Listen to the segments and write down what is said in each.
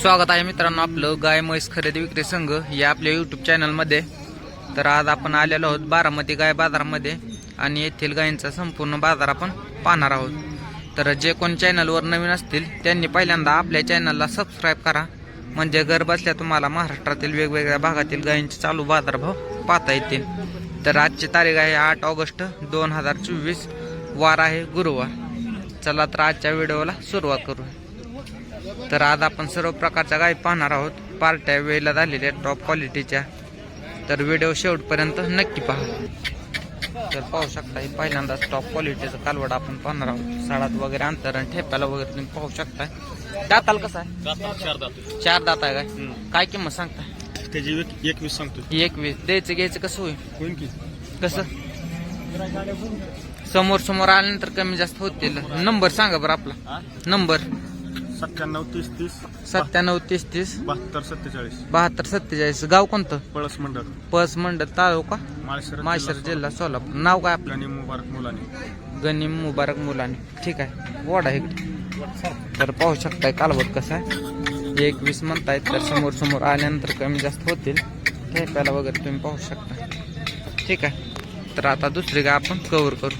स्वागत आहे मित्रांनो आपलं गाय म्हैस खरेदी विक्री संघ या आपल्या यूट्यूब चॅनलमध्ये तर आज आपण आलेलो आहोत बारामती गाय बाजारामध्ये आणि येथील गायींचा संपूर्ण बाजार आपण पाहणार आहोत. तर जे कोण चॅनलवर नवीन असतील त्यांनी पहिल्यांदा आपल्या चॅनलला सबस्क्राईब करा. म्हणजे घर बसल्या तुम्हाला महाराष्ट्रातील वेगवेगळ्या भागातील गायींचे चालू बाजारभाव पाहता येतील. तर आजची तारीख आहे आठ ऑगस्ट दोन हजार चोवीस. वार आहे गुरुवार. चला तर आजच्या व्हिडिओला सुरुवात करू. तर आज आपण सर्व प्रकारच्या गायी पाहणार आहोत. पार्ट्या वेळेला झालेल्या टॉप क्वालिटीच्या तर व्हिडिओ शेवटपर्यंत नक्की पहा. तर पाहू शकता हे पहिल्यांदाच टॉप क्वालिटीचं कालवड आपण पाहणार आहोत. साडात वगैरे अंतर आणि ठेप्याला वगैरे तुम्ही पाहू शकता. दाताल कसं आहे? चार दात चार दात आहे काय? काय किंमत सांगता त्याची एक एकवीस सांगतो एकवीस. द्यायचं घ्यायचं कसं होईल? कसं? समोर समोर आल्यानंतर कमी जास्त होतील. नंबर सांगा बरं आपला. नंबर सत्त्याण्णव तीस तीस सत्त्याण्णव तीस तीस. बहात्तर सत्तेचाळीस. बहात्तर सत्तेचाळीस. गाव कोणतं? पळस मंडळ. पस मंडळ तालुका? माळशिरस जिल्हा सोलापूर. नाव काय आपलं? गणी मुबारक मुलाने. गनीम मुबारक मुलाने. ठीक आहे. वडा इकडे तर पाहू शकताय कालवत कसं आहे. एकवीस म्हणतायत तर समोर समोर आल्यानंतर कमी जास्त होतील. ठेप्याला वगैरे तुम्ही पाहू शकता. ठीक आहे. तर आता दुसरी गाय आपण कव्हर करू.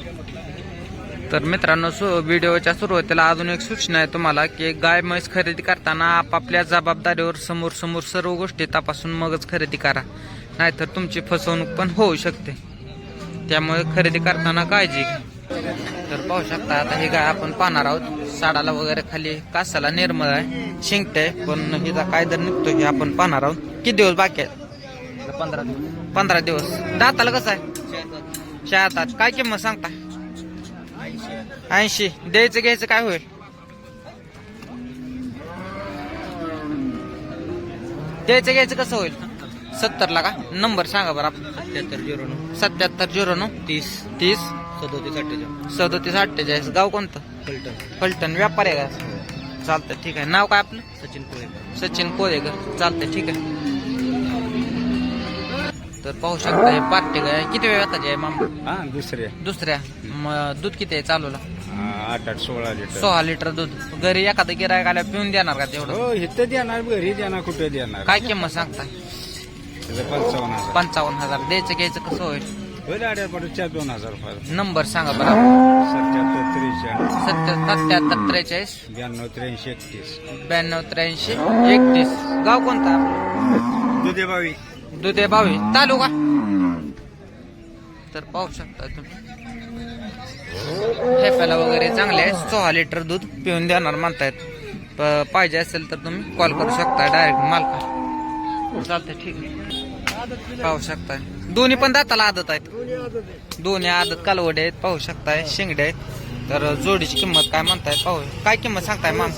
तर मित्रांनो सु व्हिडिओच्या सुरुवातीला अजून एक सूचना आहे तुम्हाला की गाय म्हैस खरेदी करताना आपापल्या जबाबदारीवर समोर समोर सर्व गोष्टी तपासून मगच खरेदी करा. नाहीतर तुमची फसवणूक पण होऊ शकते. त्यामुळे खरेदी करताना काळजी घ्या. तर पाहू शकता आता ही गाय आपण पाहणार आहोत. साडाला वगैरे खाली कासाला निर्मळ आहे. शिंकते पण हिचा काय दर निघतो हे आपण पाहणार आहोत. किती दिवस बाकी आहेत? पंधरा दिवस. पंधरा दिवस. दाताला कसं आहे? शहातात काय किंमत सांगता? ऐंशी. द्यायचं घ्यायचं काय होईल? द्यायचं घ्यायचं कसं होईल? सत्तरला का? नंबर सांगा बरं आपण सत्याहत्तर झिरो नऊ. सत्याहत्तर झिरो नऊ. तीस. तीस. सदोतीस अठ्ठेचाळीस. सदोतीस अठ्ठेचाळीस. गाव कोणतं? फलटण. फलटण. व्यापार आहे का? चालतं ठीक आहे. नाव काय आपलं? सचिन कोळेकर. सचिन कोरेकर चालतंय ठीक आहे. तर पाहू शकता हे पार्टी किती वेळ आहे मामा? दुसरे दुसऱ्या. म- दूध किती आहे चालूला? आठ आठ सोळा लिटर. सोळा लिटर दूध. घरी एखादं गिरायक आल्या पिऊन देणार का तेवढं? हो इथं देणार घरी देणार कुठे देणार? काय किंमत सांगता त्याचं पंचावन्न हजार. पंचावन्न हजार. द्यायचं घ्यायचं कसं होईल? होईल आड्यापाडूच्या दोन हजार नंबर सांगा बरं. सत्याहत्तर त्रेचाळीस. सत्तर सत्याहत्तर त्रेचाळीस. ब्याण्णव त्र्याऐंशी एकतीस. ब्याण्णव त्र्याऐंशी एकतीस. गाव कोणता दुधे बावी दुधे बावी तालुका तर पाहू शकता तुम्ही. ठेप्याला वगैरे चांगले आहे सोळा लिटर दूध पिऊन देणार म्हणतायत. प- पाहिजे असेल तर तुम्ही कॉल करू शकता डायरेक्ट मालका चालतंय ठीक आहे. पाहू शकताय. दोन्ही पण दाताला आदत आहेत. दोन्ही आदत कालवडे आहेत. पाहू शकताय. शिंगडे आहेत. तर जोडीची किंमत काय म्हणताय पाहू. काय किंमत सांगताय माम?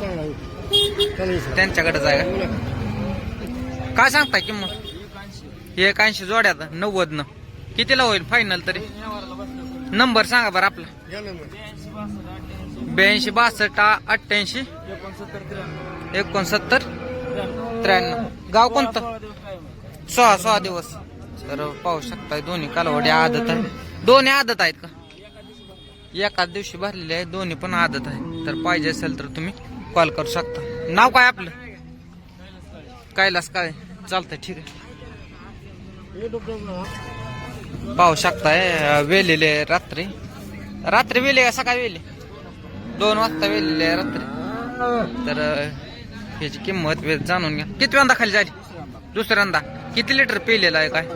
त्यांच्याकडेच आहे का काय सांगताय किंमत? एक ऐंशी जोड्यात नव्वद न कितीला होईल फायनल तरी? नंबर सांगा बरं आपला. ब्याऐंशी बासष्ट अठ्ठ्याऐंशी. एकोणसत्तर. त्र्याण्णव. गाव कोणतं? सोळा सोळा दिवस. तर पाहू शकताय दोन्ही कालवडी आदत आहे. दोन्ही आदत आहेत का? एकाच दिवशी भरलेले आहे दोन्ही पण आदत आहे तर पाहिजे असेल तर तुम्ही कॉल करू शकता. नाव काय आपलं? कैलास काय चालतंय ठीक आहे. पाहू शकताय वेलेले आहे रात्री. रात्री वेले का सकाळी वेले? दोन वाजता वेलेले रात्री. तर ह्याची किंमत वेळ जाणून घ्या. किती वेळा खाली झाली? दुसऱ्यांदा किती लिटर पिलेलं आहे काय?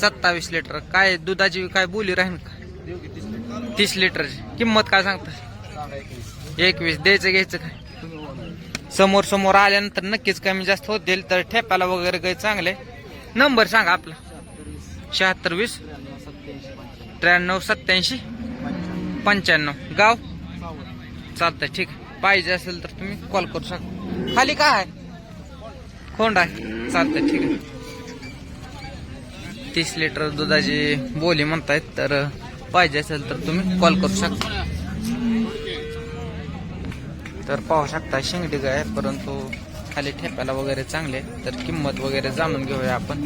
सत्तावीस लिटर काय दुधाची काय बोली राहील का? तीस लिटरची किंमत काय सांगता? एकवीस. द्यायचं घ्यायचं काय? समोर समोर आल्यानंतर नक्कीच कमी जास्त होतील तर ठेपाला वगैरे काही चांगले. नंबर सांगा आपला. शहात्तर वीस. त्र्याण्णव सत्याऐंशी पंच्याण्णव. गाव? चालतंय ठीक. पाहिजे असेल तर तुम्ही कॉल करू शकता. खाली काय आहे? खोंड आहे. चालतंय ठीक आहे. तीस लिटर दुधाची बोली म्हणतायत तर पाहिजे असेल तर तुम्ही कॉल करू शकता. तर पाहू शकता शेंगडी गाय परंतु खाली ठेप्याला वगैरे चांगले तर किंमत वगैरे जाणून घेऊया आपण.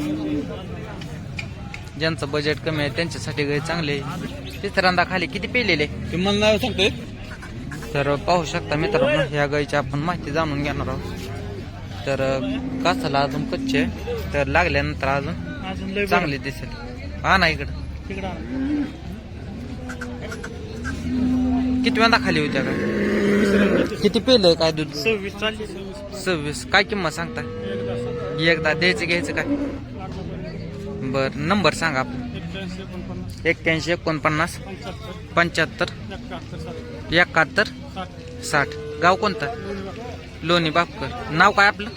ज्यांचं बजेट कमी आहे त्यांच्यासाठी गाय चांगले आहे. तिसऱ्यांदा खाली किती पेलेले? किंमत नाव सांगतोय. तर पाहू शकता मित्रांनो ह्या गायची आपण माहिती जाणून घेणार आहोत. तर कासाला अजून कच्चे. तर लागल्यानंतर अजून चांगली दिसेल. हा ना इकडं. किती वेळा खाली होत्या काय? किती पेलं काय दूध? सव्वीस काय किंमत सांगता? एकदा द्यायचं घ्यायचं काय? बर नंबर सांगा आपण एक्क्याऐंशी एकोणपन्नास एक्क्याऐंशी एकोणपन्नास पंच्याहत्तर पंच्याहत्तर एकाहत्तर सात एकाहत्तर साठ. साठ गाव कोणतं? लोणी बापकर. नाव काय आपलं?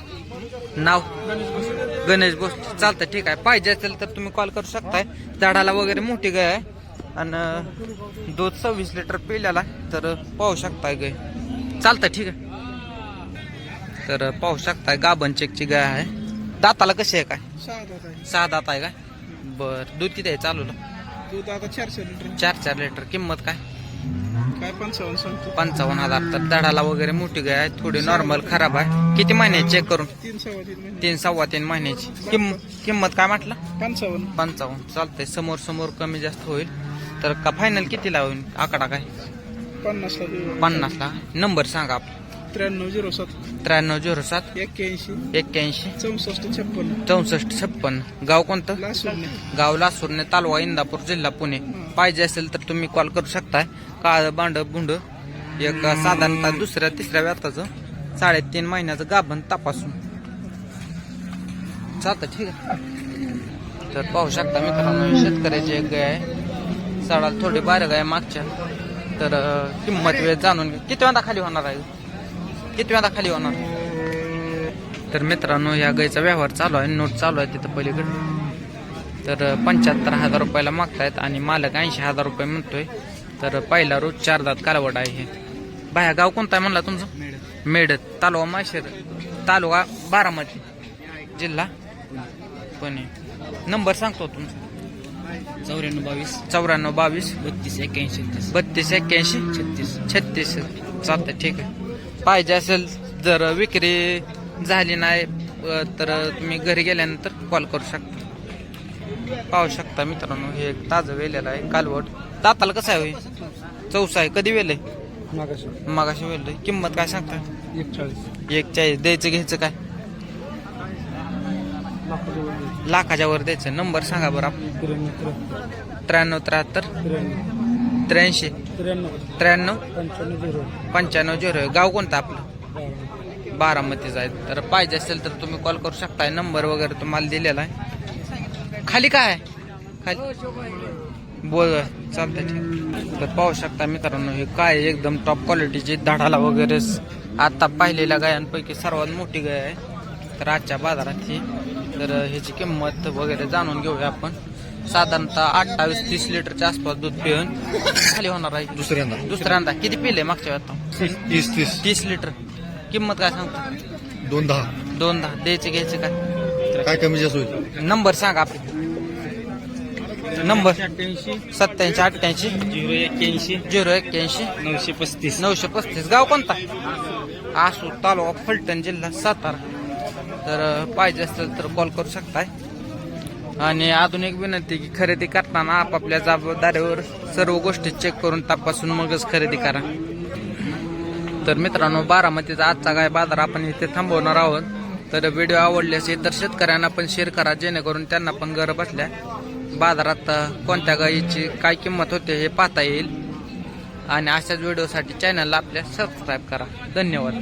नाव? गणेश भोसले. गणेश गोष्ट. चालतं ठीक आहे. पाहिजे असेल तर तुम्ही कॉल करू शकताय. झाडाला वगैरे मोठी गाय आहे. आणि दूध सव्वीस लिटर पिल्याला तर पाहू शकताय गाय. चालतं ठीक आहे. तर पाहू शकताय. गाभण चेकची गाय आहे. दाताला कशी आहे काय? सहा दात आहे सहा दात आहे काय बर दूध किती आहे चालूला? दूध आता चारशे लिटर चार चार लिटर किंमत काय? काय पंचावन्न सांगतो. पंचावन्न हजार तर दडाला वगैरे मोठी गाय आहे थोडी नॉर्मल खराब आहे. किती महिन्याची चेक करून? तीन सव्वा तीन महिने. तीन सव्वा तीन महिन्याची. किंमत किंमत काय म्हटलं? पंचावन्न. पंचावन्न चालतंय. समोर समोर कमी जास्त होईल. तर का फायनल कितीला होईल? आकडा काय? पन्नासला देऊ. पन्नासला. नंबर सांगा आपला. त्र्याण्णव झिरो सात. त्र्याण्णव झिरो सात. एक्क्याऐंशी. एक्क्याऐंशी. चौसष्ट छप्पन्न. चौसष्ट छप्पन्न. गाव कोणतं? गाव लासूरने तालुका इंदापूर जिल्हा पुणे. पाहिजे असेल तर तुम्ही कॉल करू शकताय. काळ बांड बुंड. एक साधारणतः दुसऱ्या तिसऱ्या व्याताचं साडेतीन महिन्याचं गाभण तपासून. चालतं ठीक आहे. तर पाहू शकता मित्रांनो शेतकऱ्याची एक गाय आहे. साडाला थोडी बारीक आहे मागच्या. तर किंमत वेळ जाणून घ्या. किती वेळा खाली होणार आहे? किती वेळा खाली होणार? तर मित्रांनो या गायचा व्यवहार चालू आहे नोट चालू आहे तिथं पलीकडे. तर पंच्याहत्तर हजार रुपयाला मागतायत आणि मालक ऐंशी हजार रुपये म्हणतोय. तर पहिला रोज चार दात कालवड आहे हे. बाया गाव कोणता आहे म्हणला तुमचं? मेडत तालुका माशेर तालुका बारामती. जिल्हा पुणे. नंबर सांगतो तुमचा. चौऱ्याण्णव बावीस. चौऱ्याण्णव बावीस. बत्तीस एक्क्याऐंशी बत्तीस एक्क्याऐंशी. छत्तीस. छत्तीस. चालतं ठीक आहे. पाहिजे असेल जर विक्री झाली नाही तर तुम्ही घरी गेल्यानंतर कॉल करू शकता. पाहू शकता मित्रांनो हे एक ताजं वेलेलं आहे कालवट दाताला कसं आहे? चौसा आहे. कधी वेल आहे? मागाशी. मगाशी वेल किंमत काय सांगता एक चाळीस एक चाळीस द्यायचं घ्यायचं काय? लाखाच्या वर द्यायचं. नंबर सांगा बरं आपण त्र्याण्णव त्र्याहत्तर. त्र्याऐंशी. त्र्याण्णव. त्र्याण्णव? पंच्याण्णव झिरो. पंच्याण्णव झिरो. गाव कोणतं आपलं? बारामतीचा आहे. तर पाहिजे असेल तर तुम्ही कॉल करू शकताय नंबर वगैरे तुम्हाला दिलेला आहे. खाली काय आहे? खाली. बोल. चालतंय ठीक तर पाहू शकता मित्रांनो हे काय आहे, एकदम टॉप क्वालिटीची धाडाला वगैरे स- आता पाहिलेल्या गायांपैकी सर्वात मोठी गाय आहे. तर आजच्या बाजारात ही. तर ह्याची किंमत वगैरे जाणून घेऊया आपण. साधारणतः अठ्ठावीस तीस लिटरच्या आसपास दूध पिऊन खाली होणार आहे. दुसऱ्यांदा. दुसऱ्यांदा. किती पिले मागच्या वेळा तीस तीस तीस. लिटर. किंमत काय सांगतो? दोन दहा. दोन दहा. द्यायचे घ्यायचे काय? काय कमी जास्त होईल? नंबर सांगा आपले. नंबर. अठ्ठ्याऐंशी सत्याऐंशी अठ्ठ्याऐंशी. झिरो एक्क्याऐंशी. झिरो एक्क्याऐंशी. नऊशे पस्तीस. नऊशे पस्तीस. गाव कोणता? आसू तालुका फलटण जिल्हा सातारा. तर अं, पाहिजे असेल तर कॉल करू शकताय. आणि अजून एक विनंती की खरेदी करताना आपापल्या जबाबदारीवर सर्व गोष्टी चेक करून तपासून मगच खरेदी करा. तर मित्रांनो बारामतीचा आजचा काय बाजार आपण इथे थांबवणार आहोत. तर व्हिडिओ आवडल्यास इतर शेतकऱ्यांना पण शेअर करा जेणेकरून त्यांना पण घर बसल्या. बाजारात कोणत्या गायीची काय किंमत होते हे पाहता येईल. आणि अशाच व्हिडिओसाठी चॅनलला आपल्या सबस्क्राईब करा. धन्यवाद.